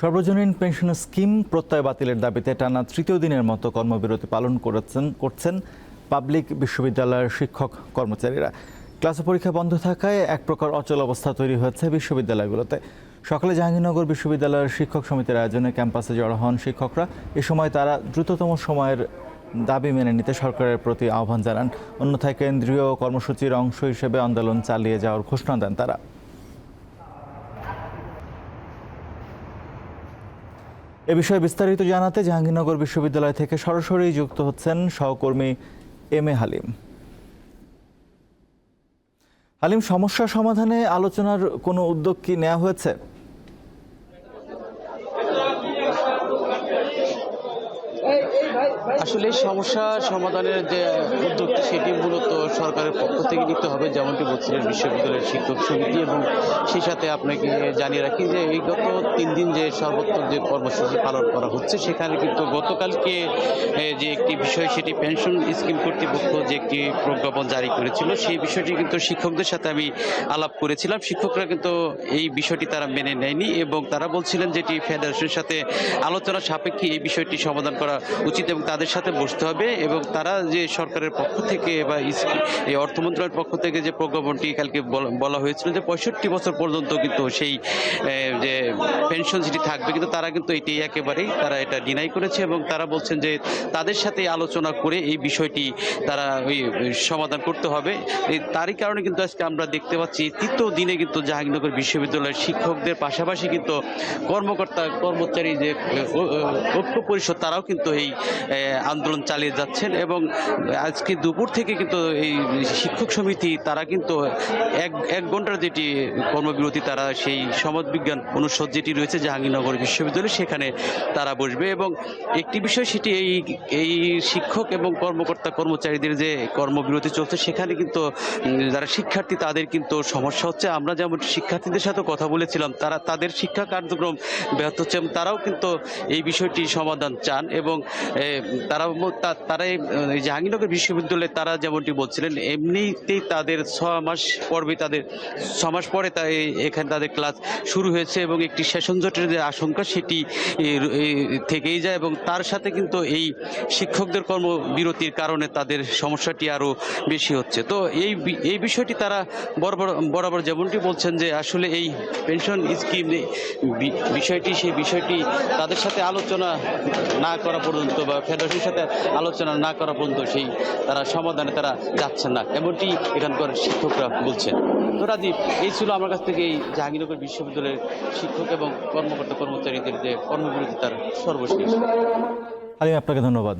সর্বজনীন pension scheme প্রত্যয় বাতিলের দাবিতে টানা তৃতীয় দিনের মতো কর্মবিরতি পালন করেছেন, করছেন পাবলিক বিশ্ববিদ্যালয়ের শিক্ষক কর্মচারীরা। ক্লাস পরীক্ষা বন্ধ থাকায় এক প্রকার অচল অবস্থা তৈরি হয়েছে বিশ্ববিদ্যালয়গুলোতে। সকালে জাহাঙ্গীরনগর বিশ্ববিদ্যালয়ের শিক্ষক সমিতির আয়োজনে ক্যাম্পাসে জড়ো হন শিক্ষকরা। এ সময় তারা দ্রুততম সময়ের দাবি মেনে নিতে সরকারের প্রতি আহ্বান জানান। অন্যথায় কেন্দ্রীয় কর্মসূচির অংশ হিসেবে আন্দোলন চালিয়ে যাওয়ার ঘোষণা দেন তারা। এ বিষয়ে বিস্তারিত জানাতে জাহাঙ্গীরনগর বিশ্ববিদ্যালয় থেকে সরাসরি যুক্ত হচ্ছেন সহকর্মী এম এ হালিম। হালিম, সমস্যা সমাধানে আলোচনার কোনো উদ্যোগ কি নেওয়া হয়েছে? আসলে সমস্যা সমাধানের যে উদ্যোগটি সেটি মূলত সরকারের পক্ষ থেকে নিতে হবে, যেমনটি বলছিলেন বিশ্ববিদ্যালয়ের শিক্ষক সমিতি এবং সেই সাথে আপনাকে জানিয়ে রাখি যে এই গত তিন দিন যে সর্বোত্তর যে কর্মসূচি পালন করা হচ্ছে, সেখানে কিন্তু গতকালকে যে একটি বিষয় সেটি পেনশন স্কিম কর্তৃপক্ষ যে একটি প্রজ্ঞাপন জারি করেছিল, সেই বিষয়টি কিন্তু শিক্ষকদের সাথে আমি আলাপ করেছিলাম। শিক্ষকরা কিন্তু এই বিষয়টি তারা মেনে নেয়নি এবং তারা বলছিলেন যেটি ফেডারেশনের সাথে আলোচনা সাপেক্ষে এই বিষয়টি সমাধান করা উচিত এবং তাদের সাথে বসতে হবে এবং তারা যে সরকারের পক্ষ থেকে বা এই অর্থ মন্ত্রণালয়ের পক্ষ থেকে যে প্রজ্ঞাপনটি কালকে বলা- হয়েছিল যে পঁয়ষট্টি বছর পর্যন্ত কিন্তু সেই যে পেনশন যেটি থাকবে, কিন্তু তারা কিন্তু এটি একেবারেই তারা এটা ডিনাই করেছে এবং তারা বলছেন যে তাদের সাথে আলোচনা করে এই বিষয়টি তারা ওই সমাধান করতে হবে। তারই কারণে কিন্তু আজকে আমরা দেখতে পাচ্ছি তৃতীয় দিনে কিন্তু জাহাঙ্গীরনগর বিশ্ববিদ্যালয়ের শিক্ষকদের পাশাপাশি কিন্তু কর্মকর্তা, কর্মচারী যে ঐক্য পরিষদ, তারাও কিন্তু এই আন্দোলন চালিয়ে যাচ্ছেন এবং আজকে দুপুর থেকে কিন্তু এই শিক্ষক সমিতি, তারা কিন্তু এক এক ঘণ্টার যেটি কর্মবিরতি, তারা সেই সমাজবিজ্ঞান অনুষদ যেটি রয়েছে জাহাঙ্গীরনগর বিশ্ববিদ্যালয়, সেখানে তারা বসবে এবং একটি বিষয় সেটি এই এই শিক্ষক এবং কর্মকর্তা কর্মচারীদের যে কর্মবিরতি চলছে, সেখানে কিন্তু যারা শিক্ষার্থী, তাদের কিন্তু সমস্যা হচ্ছে। আমরা যেমন শিক্ষার্থীদের সাথে কথা বলেছিলাম, তারা, তাদের শিক্ষা কার্যক্রম ব্যাহত হচ্ছে তারাও কিন্তু এই বিষয়টি সমাধান চান এবং তারা তারা জাহাঙ্গীরনগর বিশ্ববিদ্যালয়ে তারা যেমনটি বলছিলেন, এমনিতেই তাদের ছ মাস পর্বে তাদের, ছ মাস পরে তা এখানে তাদের ক্লাস শুরু হয়েছে এবং একটি সেশন জটের যে আশঙ্কা সেটি থেকেই যায় এবং তার সাথে কিন্তু এই শিক্ষকদের কর্মবিরতির কারণে তাদের সমস্যাটি আরও বেশি হচ্ছে। তো এই এই বিষয়টি তারা বরাবর বরাবর যেমনটি বলছেন যে আসলে এই পেনশন স্কিম বিষয়টি, সেই বিষয়টি তাদের সাথে আলোচনা না করা পর্যন্ত বা ফেডারেশনের সাথে আলোচনা না করা পর্যন্ত সেই তারা সমাধানে তারা যাচ্ছেন না। এমনটি এখানকার শিক্ষকরা বলছেন। তো রাজীব, এই ছিল আমার কাছ থেকে এই জাহাঙ্গীরনগর বিশ্ববিদ্যালয়ের শিক্ষক এবং কর্মকর্তা কর্মচারীদের যে কর্মবিরতি, তার সর্বশেষ। আমি আপনাকে ধন্যবাদ।